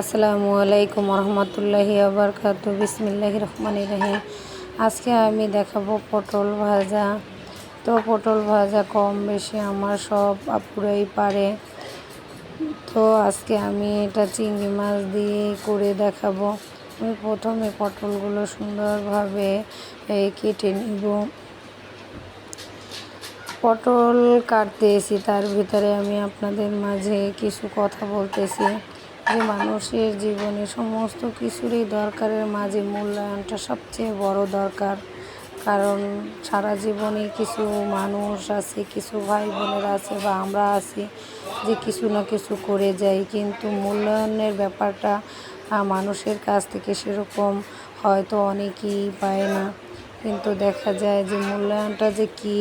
আসসালামু আলাইকুম রহমতুল্লাহি আবরকাত বিসমিল্লাহ রহমান রহিম। আজকে আমি দেখাবো পটল ভাজা। তো পটল ভাজা কম বেশি আমার সব আপুরাই পারে। তো আজকে আমি এটা চিংড়ি মাছ দিয়ে করে দেখাবো। আমি প্রথমে পটলগুলো সুন্দরভাবে কেটে নিব। পটল কাটতেছি, তার ভিতরে আমি আপনাদের মাঝে কিছু কথা বলতেছি। যে মানুষের জীবনে সমস্ত কিছুরই দরকারের মাঝে মূল্যায়নটা সবচেয়ে বড় দরকার। কারণ সারা জীবনে কিছু মানুষ আছে, কিছু ভাই বোনেরা আছে বা আমরা আছি যে কিছু না কিছু করে যাই। কিন্তু মূল্যায়নের ব্যাপারটা মানুষের কাছ থেকে সেরকম হয়তো অনেকেই পায় না। কিন্তু দেখা যায় যে মূল্যায়নটা যে কী,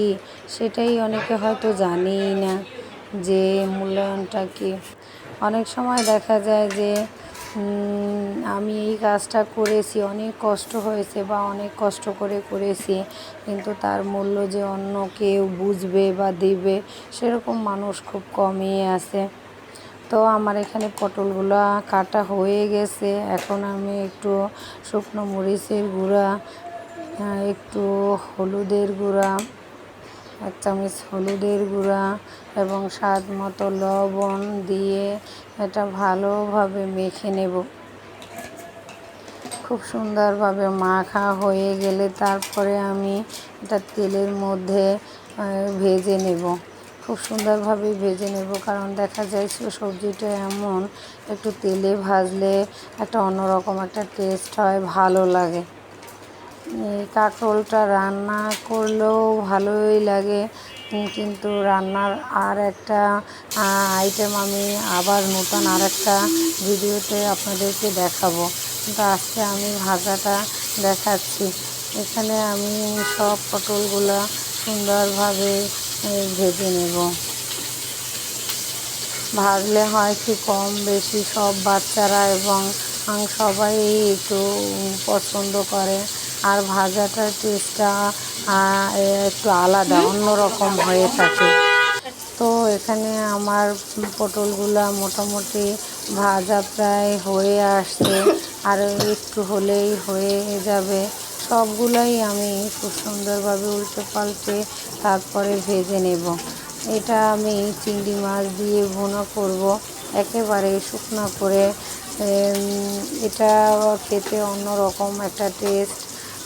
সেটাই অনেকে হয়তো জানেই না যে মূল্যায়নটা কী। অনেক সময় দেখা যায় যে আমি এই কাজটা করেছি, অনেক কষ্ট হয়েছে বা অনেক কষ্ট করে করেছি, কিন্তু তার মূল্য যে অন্য কেউ বুঝবে বা দেবে, সেরকম মানুষ খুব কমই আছে। তো আমার এখানে পটলগুলো কাটা হয়ে গেছে। এখন আমি একটু শুকনো মরিচের গুঁড়া একটু হলুদের গুঁড়া এক চামচ হলুদের গুঁড়া এবং স্বাদ মতো লবণ দিয়ে এটা ভালোভাবে মেখে নেব। খুব সুন্দরভাবে মাখা হয়ে গেলে তারপরে আমি এটা তেলের মধ্যে ভেজে নেব। খুব সুন্দরভাবে ভেজে নেব কারণ দেখা যায় সবজিটা এমন, একটু তেলে ভাজলে একটা অন্যরকম একটা টেস্ট হয়, ভালো লাগে। এই কাঁকরোলটা রান্না করলেও ভালোই লাগে, কিন্তু রান্নার আর একটা আইটেম আমি আবার নতুন আর একটা ভিডিওতে আপনাদেরকে দেখাবো। কিন্তু আজকে আমি ভাজাটা দেখাচ্ছি। এখানে আমি সব পটলগুলো সুন্দরভাবে ভেজে নেব। ভাজলে হয় কি কম বেশি সব বাচ্চারা এবং সবাই একটু পছন্দ করে। আর ভাজাটার টেস্টটা একটু আলাদা অন্যরকম হয়ে থাকে। তো এখানে আমার পটলগুলা মোটামুটি ভাজা প্রায় হয়ে আসছে আর একটু হলেই হয়ে যাবে। সবগুলাই আমি খুব সুন্দরভাবে উল্টে পাল্টে তারপরে ভেজে নেব। এটা আমি চিংড়ি মাছ দিয়ে ভুনা করব একেবারে শুকনো করে। এটা খেতে অন্যরকম একটা টেস্ট।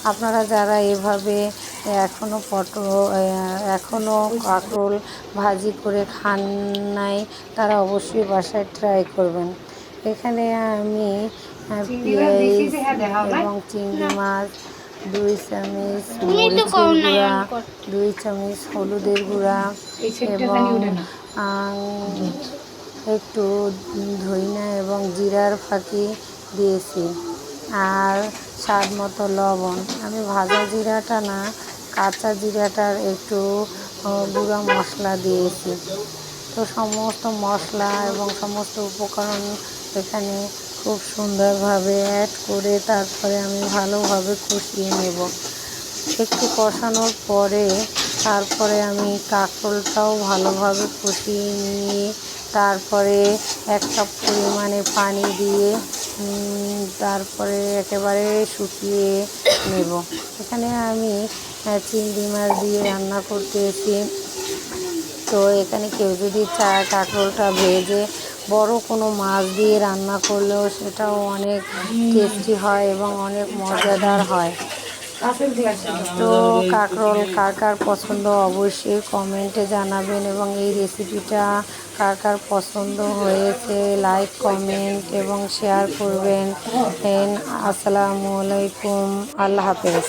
আপনারা যারা এভাবে এখনও পটল এখনও কাঁকরোল ভাজি করে খান নাই তারা অবশ্যই বাসায় ট্রাই করবেন। এখানে আমি পেঁয়াজ এবং চিংড়ি মাছ দুই চামচ মরিচের গুঁড়া দুই চামচ হলুদের গুঁড়া এবং একটু ধইনা এবং জিরার ফাঁকি দিয়েছি। আর স্বাদ মতো লবণ। আমি ভাজা জিরাটা না, কাঁচা জিরাটার একটু গুঁড়া মশলা দিয়েছি। তো সমস্ত মশলা এবং সমস্ত উপকরণ এখানে খুব সুন্দরভাবে অ্যাড করে তারপরে আমি ভালোভাবে কষিয়ে নেব। একটু কষানোর পরে তারপরে আমি কাঁকরোলটাও ভালোভাবে কষিয়ে নিয়ে তারপরে এক কাপ পরিমাণে পানি দিয়ে তারপরে একেবারে শুকিয়ে নেব। এখানে আমি চিংড়ি মাছ দিয়ে রান্না করতে করতেছি। তো এখানে কেউ যদি চায় কাঁকরোলটা ভেজে বড় কোনো মাছ দিয়ে রান্না করলেও সেটাও অনেক টেস্টি হয় এবং অনেক মজাদার হয়। তো কাকরোল কার কার পছন্দ অবশ্যই কমেন্টে জানাবেন এবং এই রেসিপিটা কার কার পছন্দ হয়েছে লাইক কমেন্ট এবং শেয়ার করবেন। আসসালামু আলাইকুম। আল্লাহ হাফেজ।